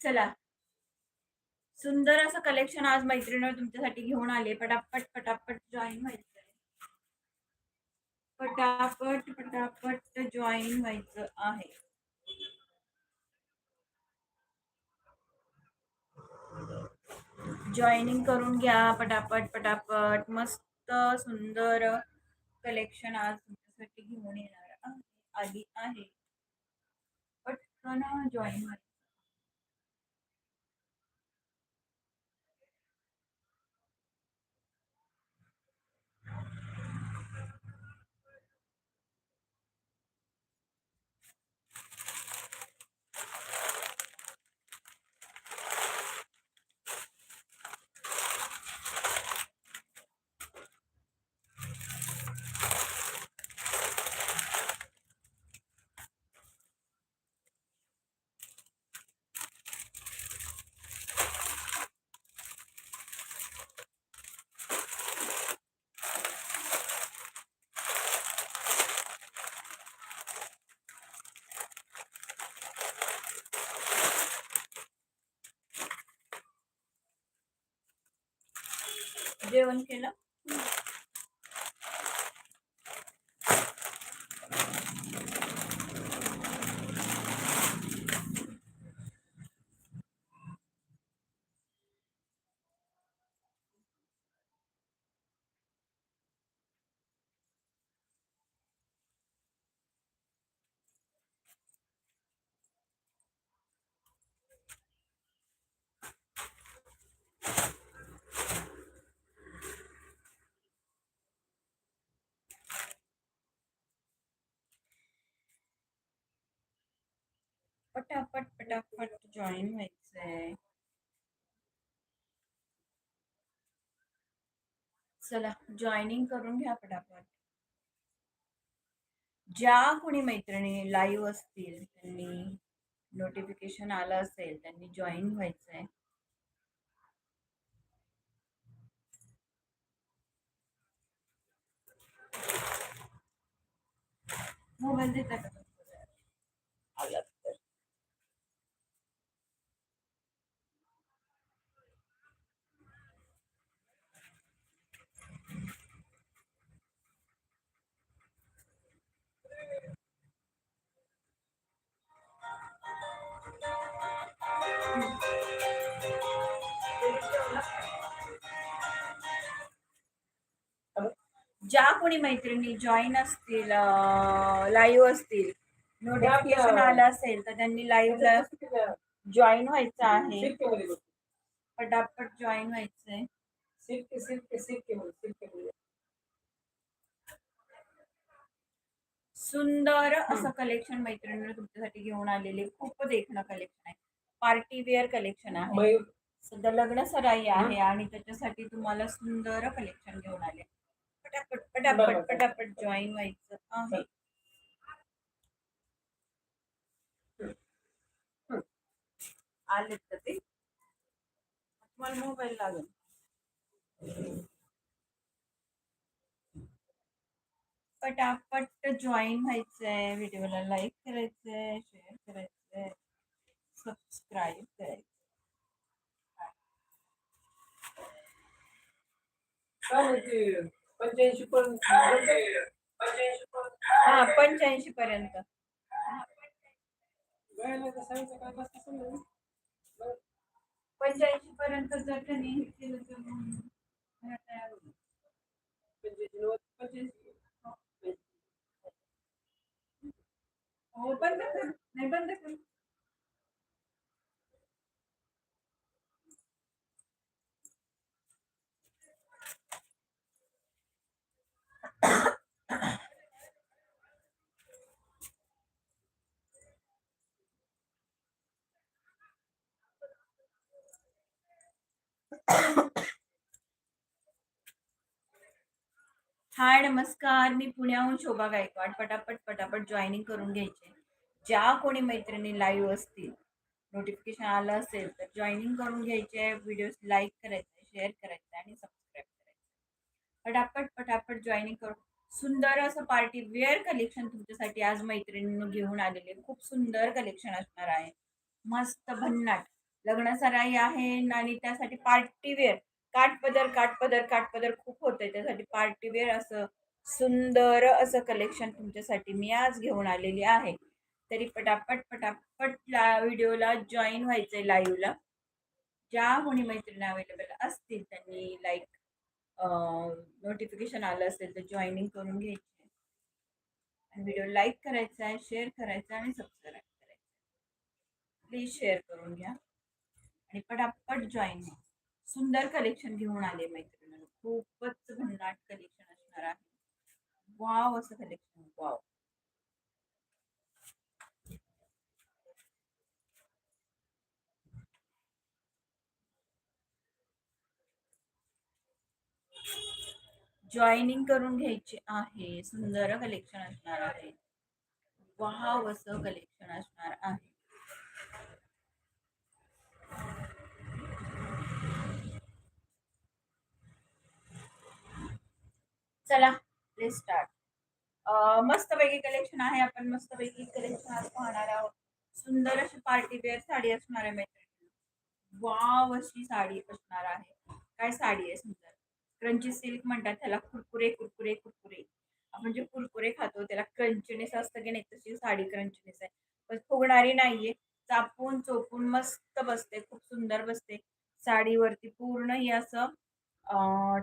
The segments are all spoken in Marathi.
चला. सुंदर असं कलेक्शन आज मैत्रिणीवर तुमच्यासाठी घेऊन आले. पटापट पटापट जॉईन व्हायचं पटापट पटापट जॉईन व्हायचं आहे. जॉईनिंग करून घ्या. पटापट पटापट. मस्त सुंदर कलेक्शन आज तुमच्यासाठी घेऊन येणार आली आहे. पटकन जॉईन व्हायचं. जेवण केलं. पटापट पटापट जॉईन व्हायचंय. चला जॉईनिंग करून घ्या पटापट ज्या कोणी मैत्रिणी लाईव्ह असतील त्यांनी नोटिफिकेशन आलं असेल त्यांनी जॉईन व्हायचंय. मोबाईल देता का? कोणी मैत्रिणी जॉईन असतील लाईव्ह असतील नोटिफिकेशन आलं असेल तर त्यांनी लाईव्हला जॉईन व्हायचं आहे. पटापट जॉईन व्हायचंय. सुंदर असं कलेक्शन मैत्रिणीने तुमच्यासाठी घेऊन आलेले. खूप देखणं कलेक्शन आहे. पार्टी वेअर कलेक्शन आहे. सध्या लग्न सराई आहे आणि त्याच्यासाठी तुम्हाला सुंदर कलेक्शन घेऊन आले. पटापट पटापट पटापट जॉईन व्हायचं. आहे. आले तर ते? तुम्हाला मोबाईल लागेल. पटापट जॉईन व्हायचंय. व्हिडिओला लाईक करायचंय शेअर करायचंय सबस्क्राईब करायचं पंच्याऐंशी पर्यंत पंच्याऐंशी पर्यंत हा पंच्याऐंशी पर्यंत. पंच्याऐंशी पर्यंत जर त्यांनी हे केलं तर मग तयार होईल. पंच्याऐंशी नव्वद पंच्याऐंशी हो बंद कर. नाही बंद कर. हाय नमस्कार. मी पुण्याहून शोभा गायकवाड. पटापट पटापट जॉईनिंग करून घ्यायचे. ज्या कोणी मैत्रिणी लाईव्ह असतील नोटिफिकेशन आलं असेल तर जॉईनिंग करून घ्यायचे. व्हिडिओ लाईक करायचे शेअर करायचे आणि सबस्क्राईब पटापट पटापट जॉईनिंग करून सुंदर असं पार्टी वेअर कलेक्शन तुमच्यासाठी आज मैत्रिणीनं घेऊन आलेले खूप सुंदर कलेक्शन असणार आहे. मस्त भन्नाट. लग्न सराई आहे आणि त्यासाठी पार्टी वेअर काठपदर काठपदर काठपदर खूप होते त्यासाठी पार्टी वेअर असं सुंदर असं कलेक्शन तुमच्यासाठी मी आज घेऊन आलेली आहे. तरी पटापट पटापट ला व्हिडिओला जॉईन व्हायचंय लाईव्हला ज्या कोणी मैत्रिणी अवेलेबल असतील त्यांनी लाईक नोटिफिकेशन आलं असेल तर जॉईनिंग करून घ्यायची. आणि व्हिडिओ लाईक करायचा आहे शेअर करायचा आणि सबस्क्राईब करायचं प्लीज शेअर करून घ्या. आणि पटापट जॉईन व्हा सुंदर कलेक्शन घेऊन आले मैत्रिणींनो. खूपच भन्नाट कलेक्शन असणार आहे. वाव असं कलेक्शन वाव जॉईनिंग करून घ्यायची आहे सुंदर कलेक्शन असणार आहे. वाव असं कलेक्शन असणार आहे. चला लेट स्टार्ट मस्तपैकी कलेक्शन आहे. आपण मस्तपैकी कलेक्शन आज पाहणार आहोत. सुंदर अशी पार्टी वेअर साडी असणार आहे. मैत्रिणी वाव अशी साडी असणार आहे. काय साडी आहे सुंदर? क्रंची सिल्क म्हणतात त्याला कुरकुरे कुरकुरे कुरकुरे. आपण जे कुरकुरे खातो त्याला क्रंचीनेस असतं की नाही तशी साडी क्रंचीनेस आहे. पण फुगणारी नाहीये चापून चोपून मस्त बसते खूप सुंदर बसते. साडीवरती पूर्ण ही असं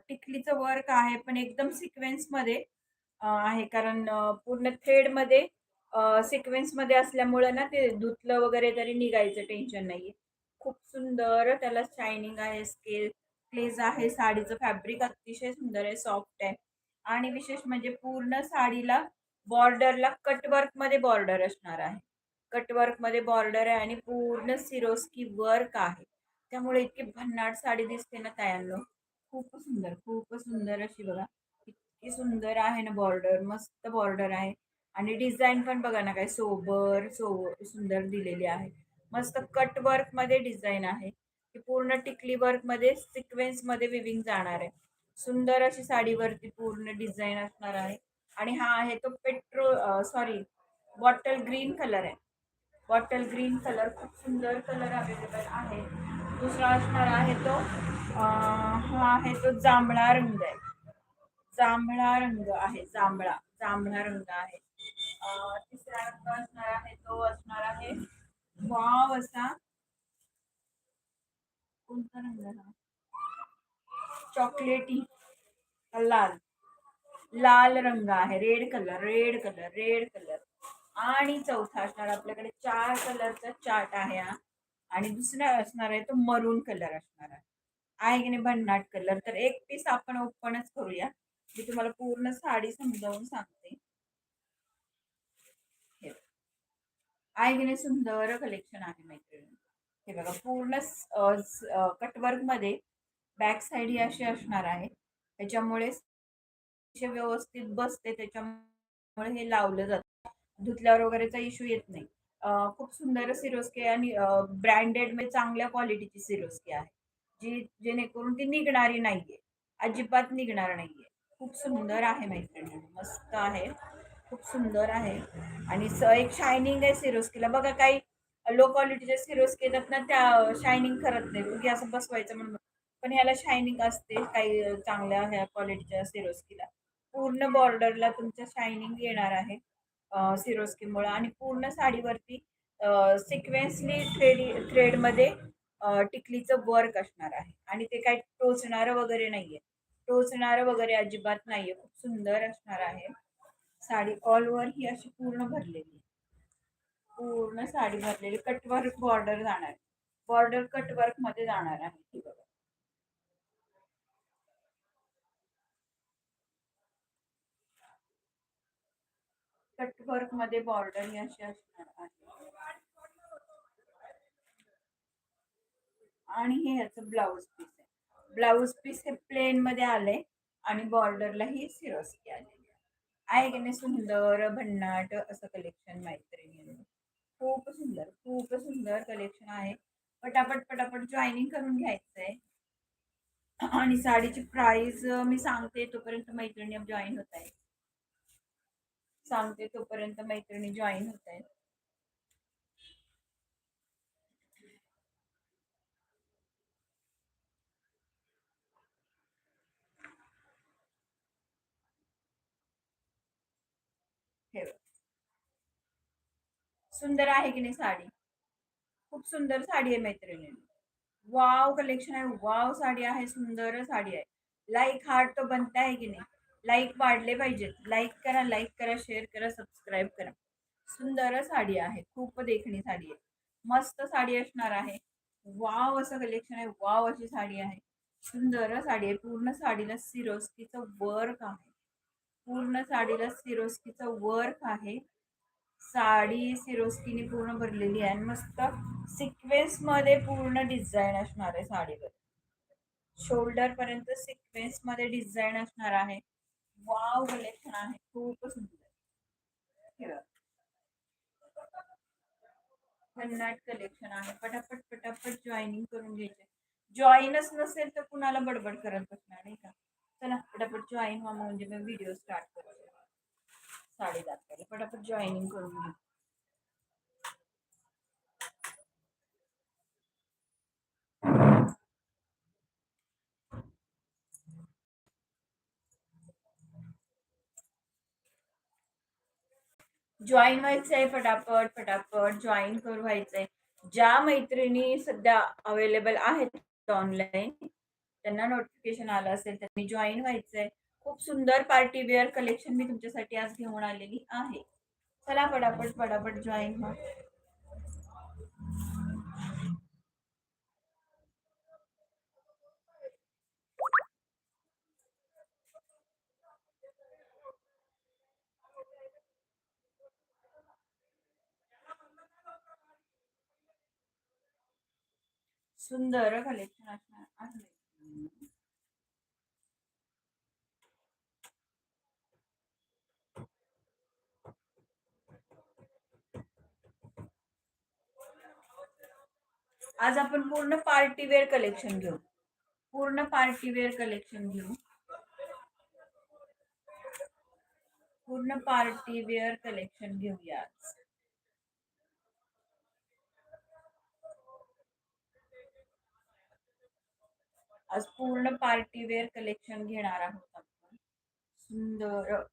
टिकलीचं वर्क आहे पण एकदम सिक्वेन्समध्ये आहे. कारण पूर्ण थ्रेडमध्ये सिक्वेन्समध्ये असल्यामुळं ना ते धुतलं वगैरे तरी निघायचं टेन्शन नाहीये. खूप सुंदर त्याला शायनिंग आहे स्केल क्लेज आहे साडीचं फॅब्रिक अतिशय सुंदर आहे सॉफ्ट आहे. आणि विशेष म्हणजे पूर्ण साडीला बॉर्डरला कटवर्कमध्ये बॉर्डर असणार आहे. कटवर्कमध्ये बॉर्डर आहे आणि पूर्ण सिरोस्की वर्क आहे. त्यामुळे इतकी भन्नाट साडी दिसते ना तायांनो खूप सुंदर खूप सुंदर अशी बघा. इतकी सुंदर आहे ना बॉर्डर मस्त बॉर्डर आहे. आणि डिझाईन पण बघा ना काय सोबर सो सुंदर दिलेली आहे. मस्त कटवर्कमध्ये डिझाईन आहे. की पूर्ण टिकली वर्कमध्ये सिक्वेन्समध्ये विविंग जाणार आहे. सुंदर अशी साडीवरती पूर्ण डिझाईन असणार आहे. आणि हा आहे तो petrol sorry bottle green colour आहे. बॉटल ग्रीन कलर खूप सुंदर कलर अवेलेबल आहे. दुसरा असणार आहे तो हा आहे तो जांभळा रंग आहे. जांभळा रंग आहे जांभळा जांभळा रंग आहे. तिसरा रंग असणार आहे तो असणार आहे वाव असा कोणता रंग हा? चॉकलेटी लाल. लाल रंग आहे. Red colour red colour red colour आणि चौथा असणार आपल्याकडे चार कलरचा चार्ट आहे हा. आणि दुसरा असणार आहे तो मरून कलर असणार आहे. आहे की नाही? भन्नाट कलर तर एक पीस आपण ओपनच करूया. मी तुम्हाला पूर्ण साडी समजावून सांगते. आहे की नाही? सुंदर कलेक्शन आहे मैत्रिणी. हे बघा पूर्ण कटवर्कमध्ये बॅक साईड ही अशी असणार आहे. त्याच्यामुळे व्यवस्थित बसते त्याच्यामुळे हे लावलं जातं. धुतल्यावर वगैरेचा इश्यू येत नाही. खूप सुंदर सिरोस्की आणि ब्रँडेड म्हणजे चांगल्या क्वालिटीची सिरोस्की आहे. जी जेणेकरून ती निघणारी नाहीये. अजिबात निघणार नाहीये. खूप सुंदर आहे मैत्रिणी मस्त आहे. खूप सुंदर आहे. आणि एक शायनिंग आहे सिरोस्कीला. बघा काही लो क्वालिटीचे सिरोस्की येतात ना त्या शायनिंग करत नाही. उगी असं बसवायचं म्हणून. पण ह्याला शायनिंग असते काही चांगल्या ह्या क्वालिटीच्या सिरोस्कीला पूर्ण बॉर्डरला तुमच्या शायनिंग येणार आहे सिरोस्कीमुळं आणि पूर्ण साडीवरती सिक्वेन्सली थ्रेडी थ्रेडमध्ये टिकलीचं वर्क असणार आहे. आणि ते काही टोचणारं वगैरे नाहीये. टोचणारं वगैरे अजिबात नाहीये. खूप सुंदर असणार आहे. साडी ऑल ओव्हर ही अशी पूर्ण भरलेली आहे. पूर्ण साडी भरलेली कटवर्क बॉर्डर जाणार बॉर्डर कटवर्कमध्ये जाणार आहे ही बघा. कटवर्कमध्ये बॉर्डर ही अशी असणार आहे. आणि हे याचं ब्लाऊज पीस आहे. ब्लाऊज पीस हे प्लेन मध्ये आले आणि बॉर्डरला ही सिरोस्की आलेली आहे. आहे की नाही सुंदर भन्नाट असं कलेक्शन मैत्रिणी खूप सुंदर खूप सुंदर कलेक्शन आहे. पटापट पटापट जॉईनिंग करून घ्यायचंय. आणि साडीची प्राइस मी सांगते तोपर्यंत मैत्रिणी जॉईन होत आहे सांगते तोपर्यंत मैत्रिणी जॉईन होत आहे ठेवा. सुंदर आहे की नाही साडी? खूप सुंदर साडी आहे मैत्रिणी वाव कलेक्शन आहे. वाव साडी आहे. सुंदर साडी आहे. लाईक हार्ट तो बनता आहे की नाही? लाईक वाढले पाहिजेत. लाईक करा लाईक करा शेअर करा सबस्क्राईब करा. सुंदर साडी आहे. खूप देखणी साडी आहे. मस्त साडी असणार आहे. वाव असं कलेक्शन आहे. वाव अशी साडी आहे. सुंदर साडी आहे. पूर्ण साडीला सिरोस्कीचं वर्क आहे. पूर्ण साडीला सिरोस्कीचं वर्क आहे. साडी सिरोस्कीने पूर्ण आहे. आणि मस्त सिक्वेन्स मध्ये पूर्ण असणार आहे साडीवर. शोल्डर पर्यंत सिक्वेन्स मध्ये असणार आहे. वाव कलेक्शन आहे. खूप सुंदर. हे भन्नाट कलेक्शन आहे. पटापट पटापट जॉईनिंग करून घ्यायचे. जॉईनच नसेल तर कुणाला बडबड करत बसणार, नाही का? चला, पटापट जॉईन व्हा मी व्हिडिओ स्टार्ट करते. साडी दाखवायला पटापट जॉईनिंग करून घेऊ जॉईन व्हायचंय पटापट पटापट जॉईन करू व्हायचंय. ज्या मैत्रिणी सध्या अवेलेबल आहेत ऑनलाईन त्यांना नोटिफिकेशन आलं असेल त्यांनी जॉईन व्हायचंय. खूप सुंदर पार्टी वेअर कलेक्शन मी तुमच्यासाठी आज घेऊन आलेली आहे. चला पटापट पटापट जॉईन व्हा सुंदर कलेक्शन असणार आहे. आज आपण पूर्ण पार्टी वेअर कलेक्शन घेऊ. पूर्ण पार्टी वेअर कलेक्शन घेऊ. पूर्ण पार्टी वेअर कलेक्शन घेऊया आज. आज पूर्ण पार्टी वेअर कलेक्शन घेणार आहोत आपण. सुंदर.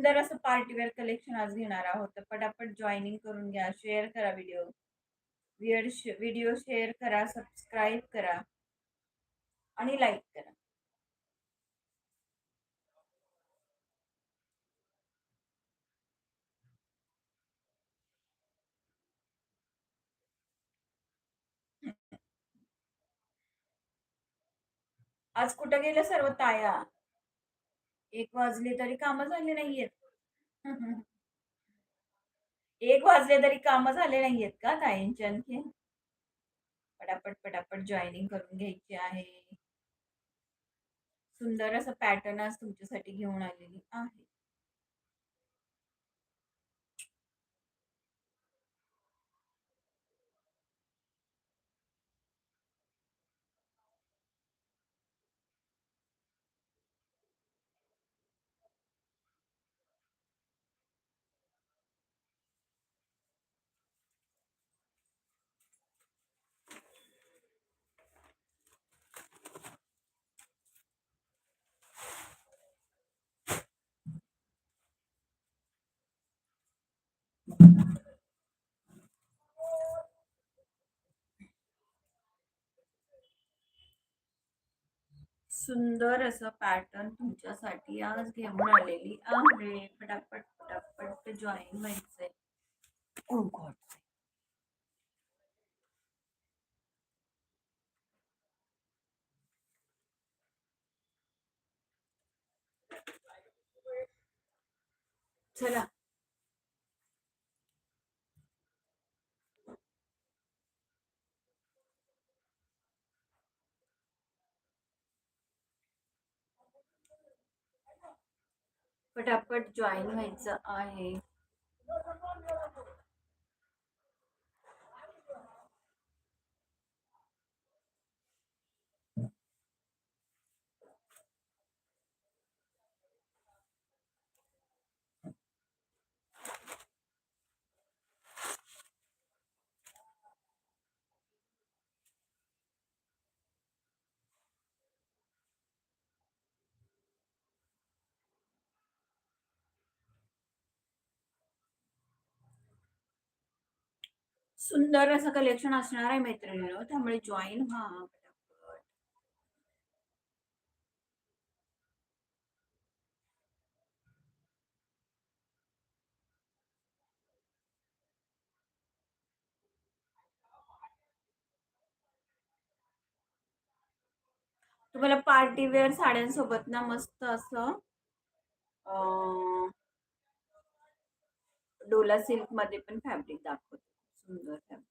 सुंदर असं पार्टी वेअर कलेक्शन आज घेणार आहोत. तर पटापट जॉईनिंग करून घ्या शेअर करा व्हिडिओ व्हिडिओ शेअर करा सबस्क्राईब करा आणि लाईक करा. आज कुठं गेलं सर्व ताया? एक वाजले तरी कामं झाले नाहीयेत. एक वाजले तरी कामं झाले नाहीयेत का ताईंचे आणखी? पटापट पटापट जॉईनिंग करून घ्यायची आहे. सुंदर असं पॅटर्न आज तुमच्यासाठी घेऊन आलेली आहे. सुंदर असं पॅटर्न तुमच्यासाठी आज घेऊन आलेली आहे. पटापट पटापट जॉईन व्हायचंय. Oh. चला. पटापट जॉईन व्हायचं आहे. सुंदर असं कलेक्शन असणार आहे मैत्रिणीनं. त्यामुळे जॉईन व्हा तुम्हाला पार्टी वेअर साड्यांसोबत ना मस्त असं डोला सिल्कमध्ये पण फॅब्रिक दाखवते. सुंदर फॅब्रिक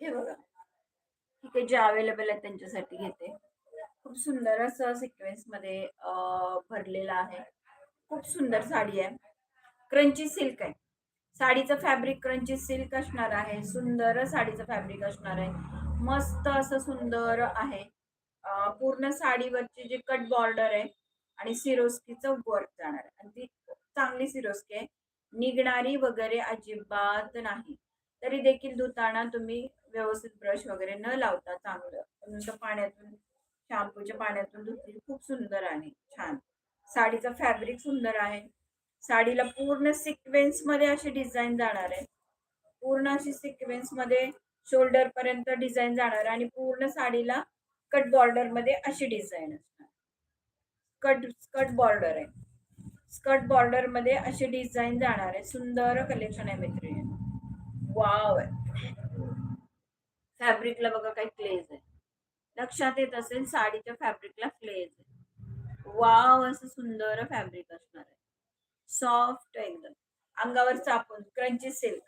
हे बघा. ठीक आहे जे अवेलेबल आहे त्यांच्यासाठी घेते. खूप सुंदर असं सिक्वेन्समध्ये भरलेलं आहे. खूप सुंदर साडी आहे. क्रंची सिल्क आहे. साडीचं फॅब्रिक क्रंची सिल्क असणार आहे. सुंदर साडीचं फॅब्रिक असणार आहे. मस्त असं सुंदर आहे. पूर्ण साडीवरची जे कट बॉर्डर आहे आणि सिरोस्कीचं वर्क जाणार आहे. आणि ती चांगली सिरोस्की आहे. निघणारी वगैरे अजिबात नाही. तरी देखील धुताना तुम्ही व्यवस्थित ब्रश वगैरे न लावता चांगलं. नुसतं पाण्यातून शॅम्पूच्या पाण्यातून धुतली. खूप सुंदर आहे छान. साडीचं फॅब्रिक सुंदर आहे. साडीला पूर्ण सिक्वेन्समध्ये अशी डिझाईन जाणार आहे. पूर्ण अशी सिक्वेन्समध्ये शोल्डर पर्यंत डिझाईन जाणार आहे आणि पूर्ण साडीला कट बॉर्डरमध्ये अशी डिझाईन असणार. कट स्कर्ट बॉर्डर आहे. स्कर्ट बॉर्डरमध्ये अशी डिझाईन जाणार आहे. सुंदर कलेक्शन आहे मैत्रिणी. वाव आहे. फॅब्रिकला बघा काही क्लेज आहे. लक्षात येत असेल साडीच्या फॅब्रिकला क्लेज आहे. वाव असं सुंदर फॅब्रिक असणार आहे. सॉफ्ट एकदम. अंगावर चापून क्रंची सिल्क.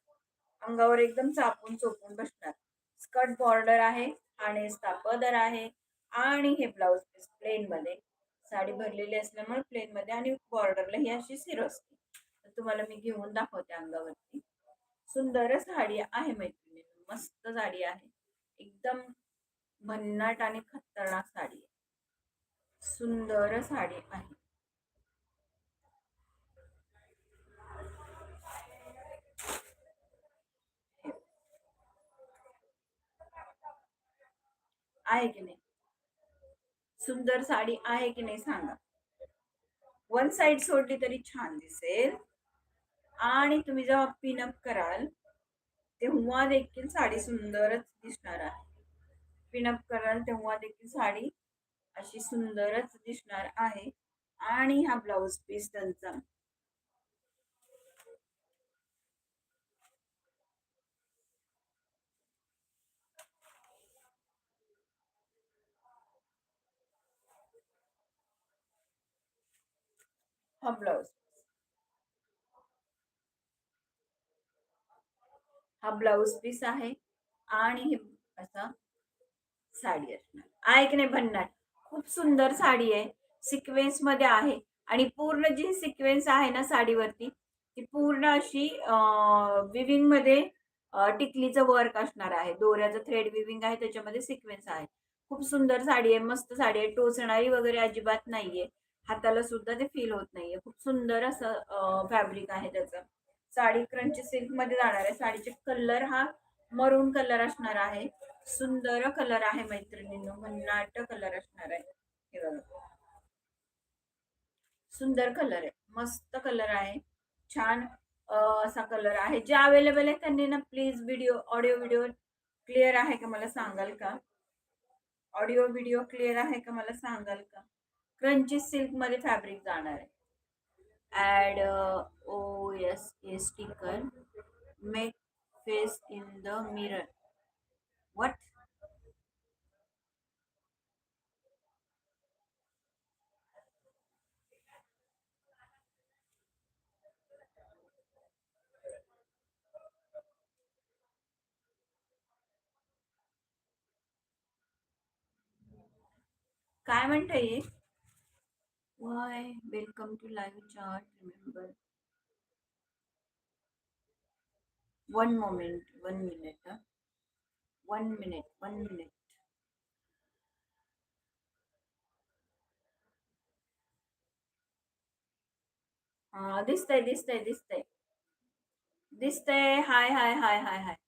अंगावर एकदम चापून चोपून बसणार. स्कर्ट बॉर्डर आहे आणि पदर आहे. आणि हे ब्लाउज पीस प्लेन मध्ये. साडी भरलेली असल्यामुळे प्लेन मध्ये आणि बॉर्डरला ही अशी सिरोस्की तर तुम्हाला मी घेऊन दाखवते अंगावरती. सुंदर साडी आहे मैत्रिणी. मस्त साडी आहे. एकदम भन्नाट आणि खतरनाक साडी आहे. सुंदर साडी आहे. आहे की नाही? सुंदर साडी आहे की नाही सांगा? वन साइड सोडली तरी छान दिसेल. आणि तुम्ही जेव्हा पिनअप कराल तेव्हा देखील साडी सुंदरच दिसणार आहे. पिनअप कराल तेव्हा देखील साडी अशी सुंदरच दिसणार आहे. आणि हा ब्लाउज पीस त्यांचा. हा ब्लाउज हा ब्लाउज पीस आहे आणि हे असा साडी असणार. आहे की नाही भन्नाट. खूप सुंदर साडी आहे. सिक्वेन्समध्ये आहे. आणि पूर्ण जी सिक्वेन्स आहे ना साडीवरती ती पूर्ण अशी विविंगमध्ये टिकलीचं वर्क असणार आहे. दोऱ्याचं थ्रेड विविंग आहे त्याच्यामध्ये सिक्वेन्स आहे. खूप सुंदर साडी आहे. मस्त साडी आहे. टोचणारी वगैरे अजिबात नाहीये. हाताला सुद्धा ते फील होत नाहीये. खूप सुंदर असं फॅब्रिक आहे त्याचं. साडी क्रंची सिल्कमध्ये जाणार आहे. साडीचे कलर हा मरून कलर असणार आहे. सुंदर कलर आहे मैत्रिणींनो. भन्नाट कलर असणार आहे. हे बघा. सुंदर कलर आहे. मस्त कलर आहे. छान असा कलर आहे. जे अवेलेबल आहे त्यांनी ना please video audio video clear आहे का मला सांगाल का? ऑडिओ व्हिडिओ क्लिअर आहे का मला सांगाल का? क्रंची सिल्कमध्ये फॅब्रिक जाणार आहे. add a OSA sticker, make face in the mirror. What? काय म्हणताय why? Welcome to live chart. Remember. One moment, one minute. Huh? One minute, one minute. Uh, this day, this day, this day. This day, hi, hi, hi, hi, hi.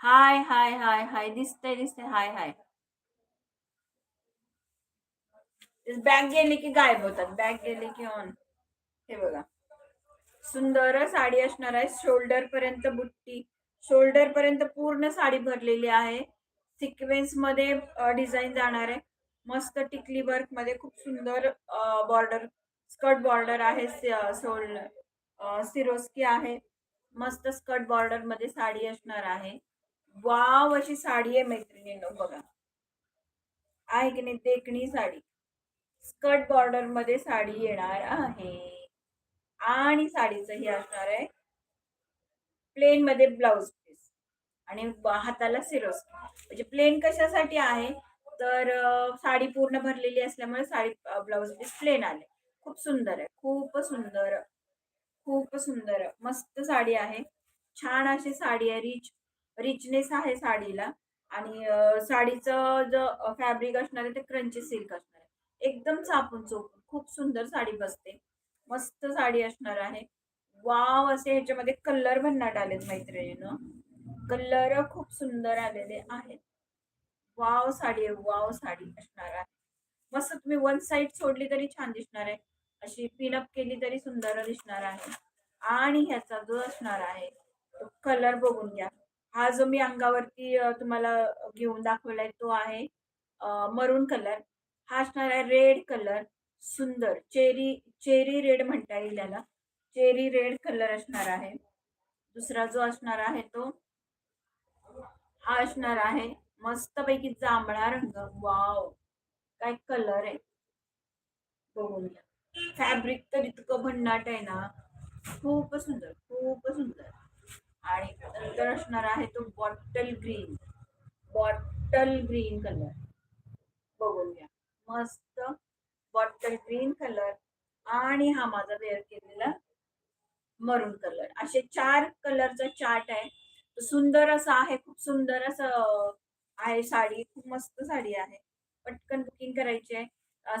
हाय हाय हाय हाय दिसतंय दिसतंय हाय हाय. बॅग गेली की गायब होतात? बॅग गेली की ऑन हे बघा. सुंदर साडी असणार आहे. शोल्डर पर्यंत बुट्टी. शोल्डर पर्यंत पूर्ण साडी भरलेली आहे. सिक्वेन्समध्ये डिझाईन जाणार आहे. मस्त टिकली वर्कमध्ये खूप सुंदर बॉर्डर स्कर्ट बॉर्डर आहे सोल सिरोस्की आहे. मस्त स्कर्ट बॉर्डरमध्ये साडी असणार आहे. वाव अशी साडी आहे मैत्रिणींनो बघा. आहे की नाही? देखणी साडी. स्कर्ट बॉर्डरमध्ये साडी येणार आहे. आणि साडीचं हे असणार आहे. प्लेन मध्ये ब्लाउज पीस आणि हाताला सिरोस. म्हणजे प्लेन कशासाठी आहे? तर साडी पूर्ण भरलेली असल्यामुळे साडी ब्लाउज पीस प्लेन आले. खूप सुंदर आहे. खूप सुंदर. खूप सुंदर. मस्त साडी आहे. छान अशी साडी आहे. रिच रिचनेस आहे साडीला आणि साडीचं जो फॅब्रिक असणार आहे ते क्रंची सिल्क असणार आहे. एकदम चापून चोपून खूप सुंदर साडी बसते. मस्त साडी असणार आहे. वाव असे ह्याच्यामध्ये कलर भन्नाट आलेत मैत्रिणीनं. कलर खूप सुंदर आलेले आहेत. वाव साडी आहे वाव साडी असणार आहे. मस्त तुम्ही वन साइड सोडली तरी छान दिसणार आहे. अशी पिनअप केली तरी सुंदर दिसणार आहे. आणि ह्याचा जो असणार आहे तो कलर बघून घ्या. हा जो मी अंगावरती तुम्हाला घेऊन दाखवलाय तो आहे मरून कलर. हा असणार आहे रेड कलर सुंदर. चेरी चेरी रेड म्हणता येईल याला. चेरी रेड कलर असणार आहे. दुसरा जो असणार आहे तो हा असणार आहे. मस्तपैकी जांभळा रंग. वाव! काय कलर आहे. बघून घ्या. फॅब्रिक तर इतकं भन्नाट आहे ना. खूप सुंदर खूप सुंदर. आणि नंतर असणार आहे तो bottle green bottle green colour बघून घ्या. मस्त बॉटल ग्रीन कलर आणि हा माझा वेअर केलेला मरून कलर असे चार कलरचा चार्ट आहे. सुंदर असा आहे खूप सुंदर असं आहे साडी. खूप मस्त साडी आहे. पटकन बुकिंग करायची आहे.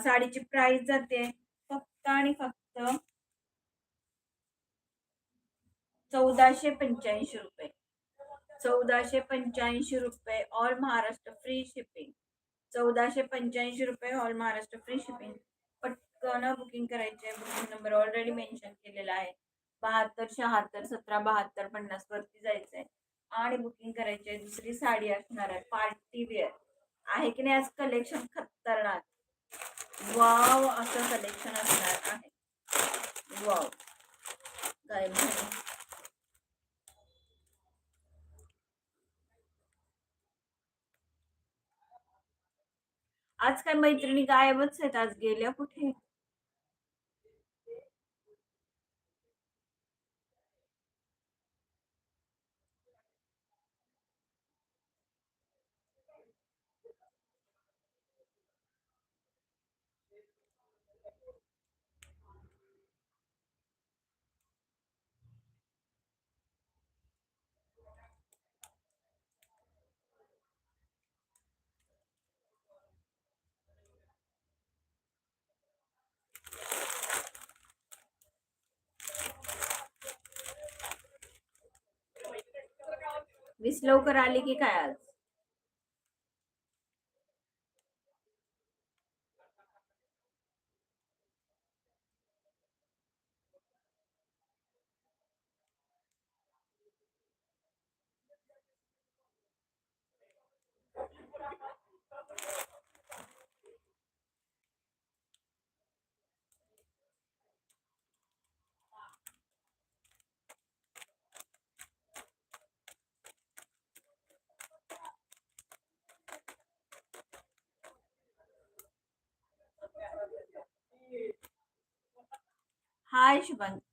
साडीची प्राइस जाते. फक्त आणि फक्त चौदाशे पंच्याऐंशी रुपये. चौदाशे पंच्याऐंशी रुपये ऑल महाराष्ट्र फ्री शिपिंग चौदाशे पंच्याऐंशी रुपये ऑल महाराष्ट्र फ्री शिपिंग पटकन बुकिंग करायचे आहे बुकिंग नंबर ऑलरेडी मेन्शन केलेला आहे. बहात्तर शहात्तर सतरा बहात्तर पन्नास वरती जायचं आहे आणि बुकिंग करायची आहे दुसरी साडी असणार आहे. पार्टी वेअर आहे की नाही? आज कलेक्शन खतरनाक. वाव असं कलेक्शन असणार आहे. वाव काय आज काय मैत्रिणी गायबच आहेत आज गेल्या कुठे? वीस लवकर आली की काय आज? हाय शुभांताई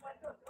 What the fuck?